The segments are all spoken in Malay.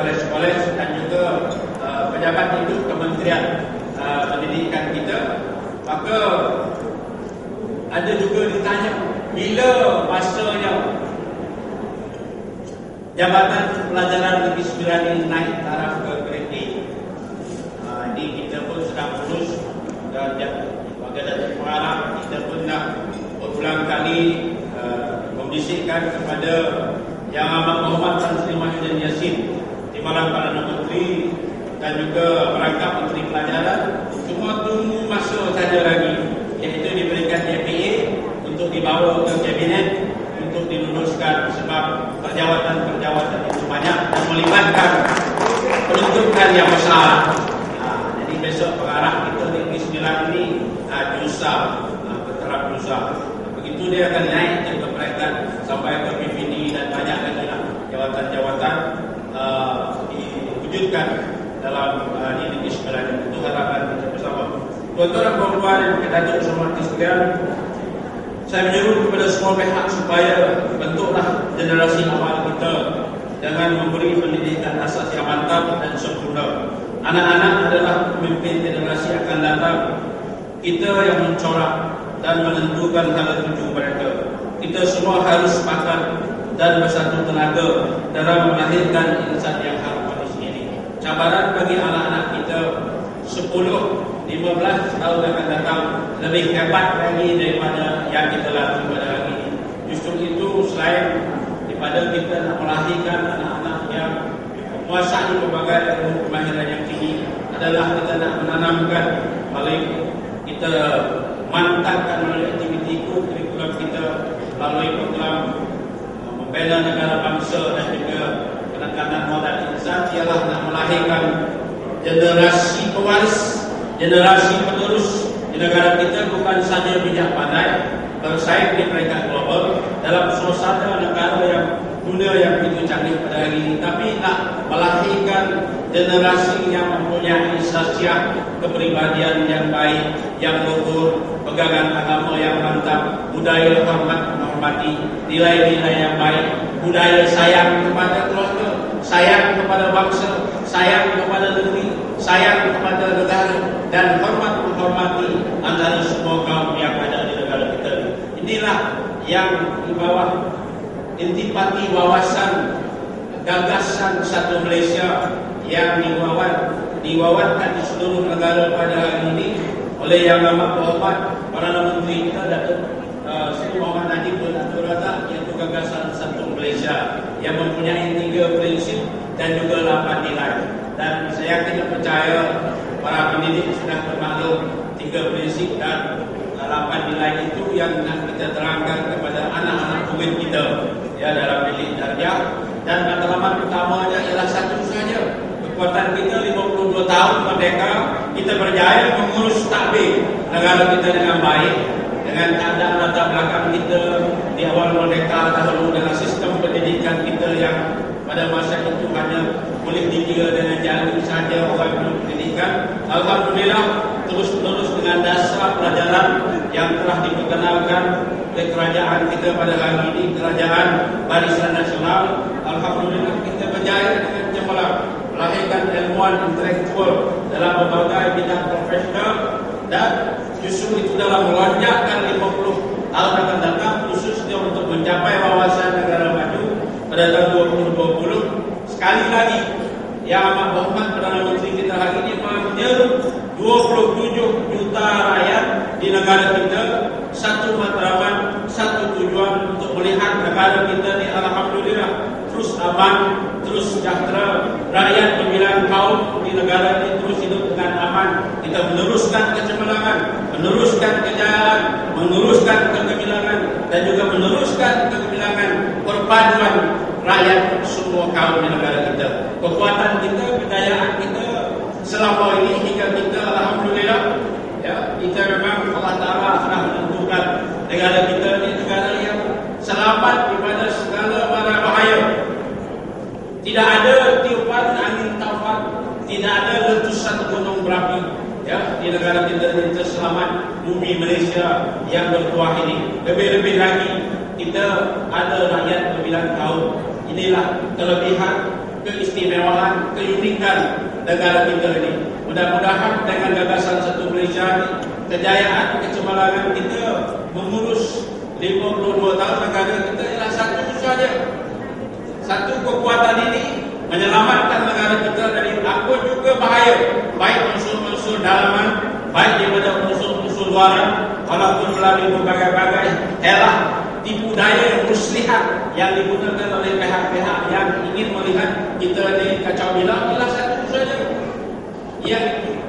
kolej-kolej dan juga uh, pejabat itu Kementerian uh, Pendidikan kita. Maka ada juga ditanya bila masanya Jabatan Pelajaran Negeri Sembilan ini naik taraf ke grade A? Uh, ini kita pun sedang urus dan sebagai dari pengarah kita pun dah berulang kali uh, membisikkan kepada yang amat berhormat Tan Sri Mahyudin Yassin Timbalan Perdana Menteri dan juga perangkap Menteri Pelajaran. Cuma tunggu masa saja lagi iaitu diberikan JPA untuk dibawa ke Kabinet untuk diluluskan sebab perjawatan-perjawatan itu banyak dan melibatkan penuntukan yang besar. Ha, jadi besok pengarah kita Negeri Sembilan ini ha, diusah ha, berterap diusah begitu dia akan naik ke peringkat sampai ke PPD dan banyak lagi lah jawatan-jawatan diwujudkan dalam uh, di Negeri Sembilan itu harapan kita bersama. Tuan-tuan dan puan-puan yang datuk bersama sekalian, saya menyeru kepada semua pihak supaya bentuklah generasi awal kita dengan memberi pendidikan asas yang mantap dan sempurna. Anak-anak adalah pemimpin generasi akan datang. Kita yang mencorak dan menentukan hala tuju mereka. Kita semua harus sepakat dan bersatu tenaga dalam melahirkan insan yang ini. Cabaran bagi anak-anak kita 10, 15 tahun akan datang lebih hebat lagi daripada yang kita lalui pada hari ini. Justru itu selain daripada kita nak melahirkan anak-anak yang menguasai pelbagai ilmu kemahiran yang tinggi adalah kita nak menanamkan paling kita mantapkan melalui aktiviti kurikulum kita melalui program membela negara bangsa dan juga penekanan modal insan ialah nak melahirkan generasi pewaris, generasi penerus di negara kita bukan saja bijak pandai bersaing di peringkat global dalam suasana negara yang dunia yang begitu canggih pada hari ini. Tapi nak melahirkan generasi yang mempunyai sasiah kepribadian yang baik yang luhur pegangan agama yang mantap budaya hormat menghormati nilai-nilai yang baik budaya sayang kepada keluarga sayang kepada bangsa sayang kepada negeri sayang kepada negara dan hormat menghormati antara semua kaum yang ada di negara kita. Inilah yang di bawah intipati wawasan gagasan satu Malaysia yang diwawan diwawankan di seluruh negara pada hari ini oleh yang amat berhormat Perdana Menteri kita Datuk uh, Seri Muhammad Najib Abdul Razak iaitu gagasan satu Malaysia yang mempunyai tiga prinsip dan juga lapan nilai. Dan saya dan percaya para pendidik sudah bermaklum tiga prinsip dan lapan nilai itu yang nak kita terangkan kepada anak-anak kulit kita ya dalam bilik darjah. Dan matlamat utamanya ialah satu saja kekuatan kita 52 tahun merdeka. Kita berjaya mengurus takbir negara kita dengan baik dengan keadaan latar belakang kita di awal merdeka dahulu dengan sistem pendidikan kita yang pada masa itu hanya boleh dikira dengan jalur saja orang yang pendidikan Alhamdulillah terus menerus dengan dasar pelajaran yang telah diperkenalkan oleh kerajaan kita pada hari ini kerajaan barisan nasional. Alhamdulillah kita berjaya dengan cemerlang melahirkan ilmuwan intelektual dalam berbagai bidang profesional dan justru itu dalam melonjakkan 50 tahun akan datang khususnya untuk mencapai wawasan pada tahun 2020 sekali lagi yang amat berhormat Perdana Menteri kita hari ini menyeru 27 juta rakyat di negara kita satu matraman, satu tujuan untuk melihat negara kita ni Alhamdulillah terus aman, terus sejahtera. Rakyat pemilihan kaum di negara ini terus hidup dengan aman. Kita meneruskan kecemerlangan meneruskan kejayaan meneruskan kegemilangan dan juga meneruskan kegemilangan perpaduan rakyat semua kaum di negara kita kekuatan kita, kejayaan kita selama ini hingga kita Alhamdulillah ya, kita memang Allah Ta'ala sudah menentukan negara kita ini negara yang selamat daripada segala mara bahaya tidak ada tiupan angin taufan, tidak ada letusan gunung berapi. Ya, di negara kita ini terselamat bumi Malaysia yang bertuah ini. Lebih-lebih lagi kita ada rakyat berbilang kaum. Inilah kelebihan keistimewaan, keunikan negara kita ini. Mudah-mudahan dengan gagasan satu Malaysia ini, kejayaan, kecemerlangan kita mengurus 52 tahun negara kita ialah satu saja. Satu kekuatan ini menyelamatkan negara kita dari apa juga bahaya, baik unsur-unsur dalaman, baik daripada unsur-unsur luaran, walaupun melalui berbagai-bagai helah tipu daya muslihat yang digunakan oleh pihak-pihak yang ingin melihat kita ni kacau bilang inilah satu saja yang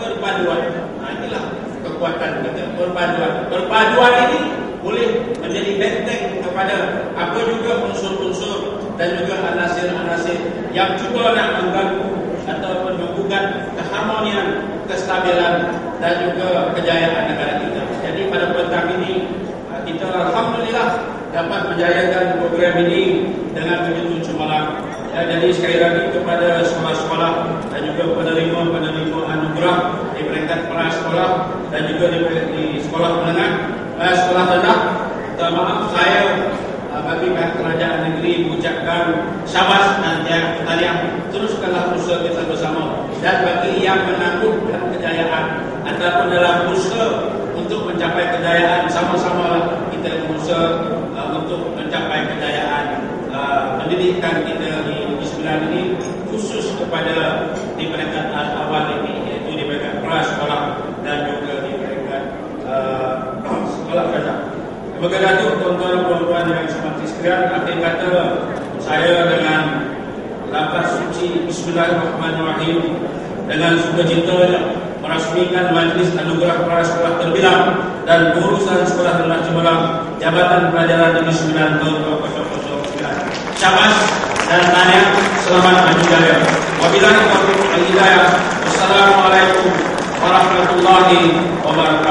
berpaduan nah, inilah kekuatan kita. Berpaduan berpaduan ini boleh menjadi benteng kepada apa juga unsur-unsur dan juga anasir-anasir yang cuba nak mengganggu ataupun menggugat keharmonian, kestabilan dan juga kejayaan negara kita. Jadi pada petang ini kita Alhamdulillah dapat menjayakan program ini dengan begitu cemerlang. Ya, jadi sekali lagi kepada sekolah-sekolah dan juga penerima-penerima anugerah di peringkat para sekolah dan juga di, di sekolah menengah, eh, sekolah rendah. Minta maaf saya eh, bagi pihak kerajaan negeri mengucapkan syabas dan tahniah teruskanlah usaha kita bersama dan bagi yang menangguhkan kejayaan ataupun dalam usaha untuk mencapai kejayaan sama-sama kita berusaha uh, untuk mencapai kejayaan uh, pendidikan kita di Negeri Sembilan ini khusus kepada di peringkat awal ini iaitu di peringkat prasekolah dan juga di peringkat uh, sekolah rendah. Sebagai datuk tuan-tuan dan puan-puan yang semati sekalian, akhir kata saya dengan lafaz suci Bismillahirrahmanirrahim dengan sukacita merasmikan majlis anugerah para sekolah terbilang dan urusan sekolah cemerlang Jabatan Pelajaran Negeri Sembilan tahun 2009. Syabas dan tanya selamat maju jaya. Wabillahi taufiq wal hidayah. Wassalamualaikum warahmatullahi wabarakatuh.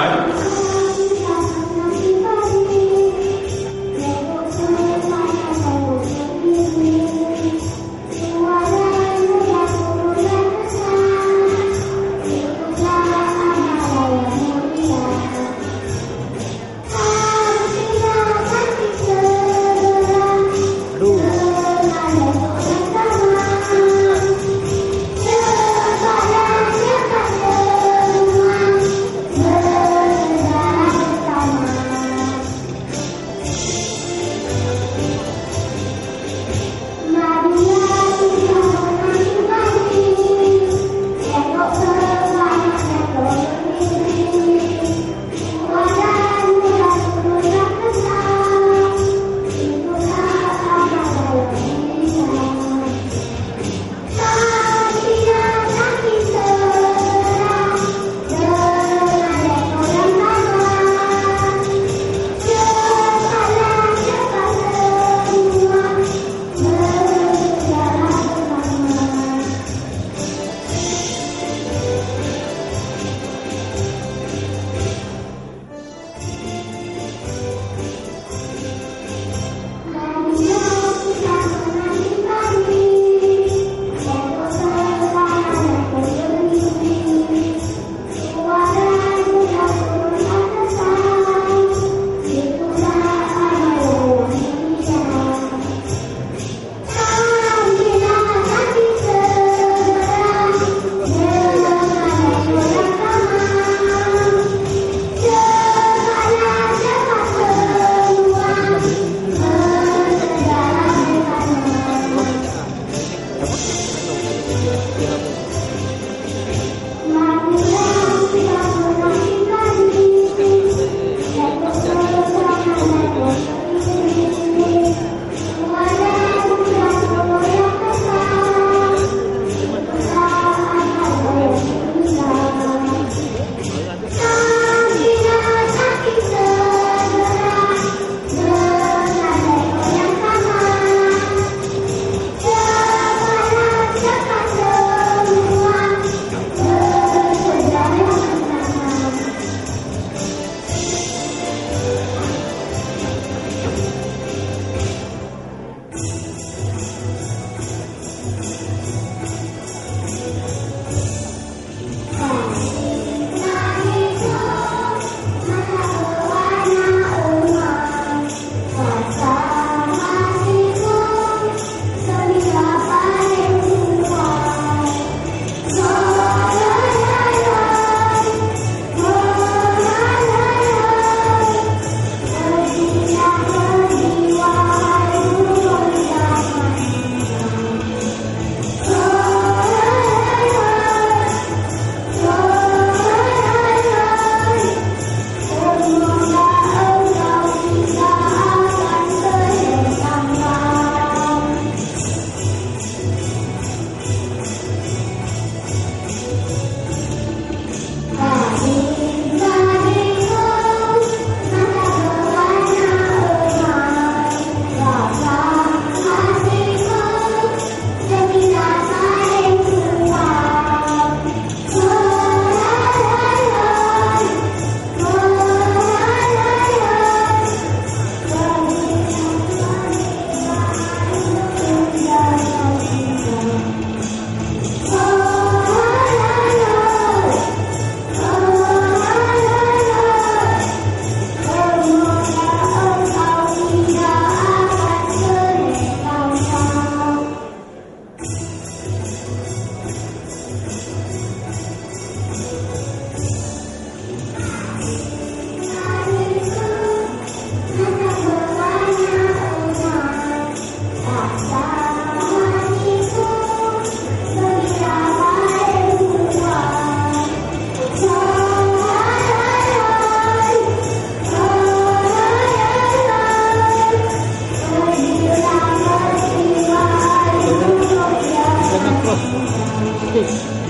对。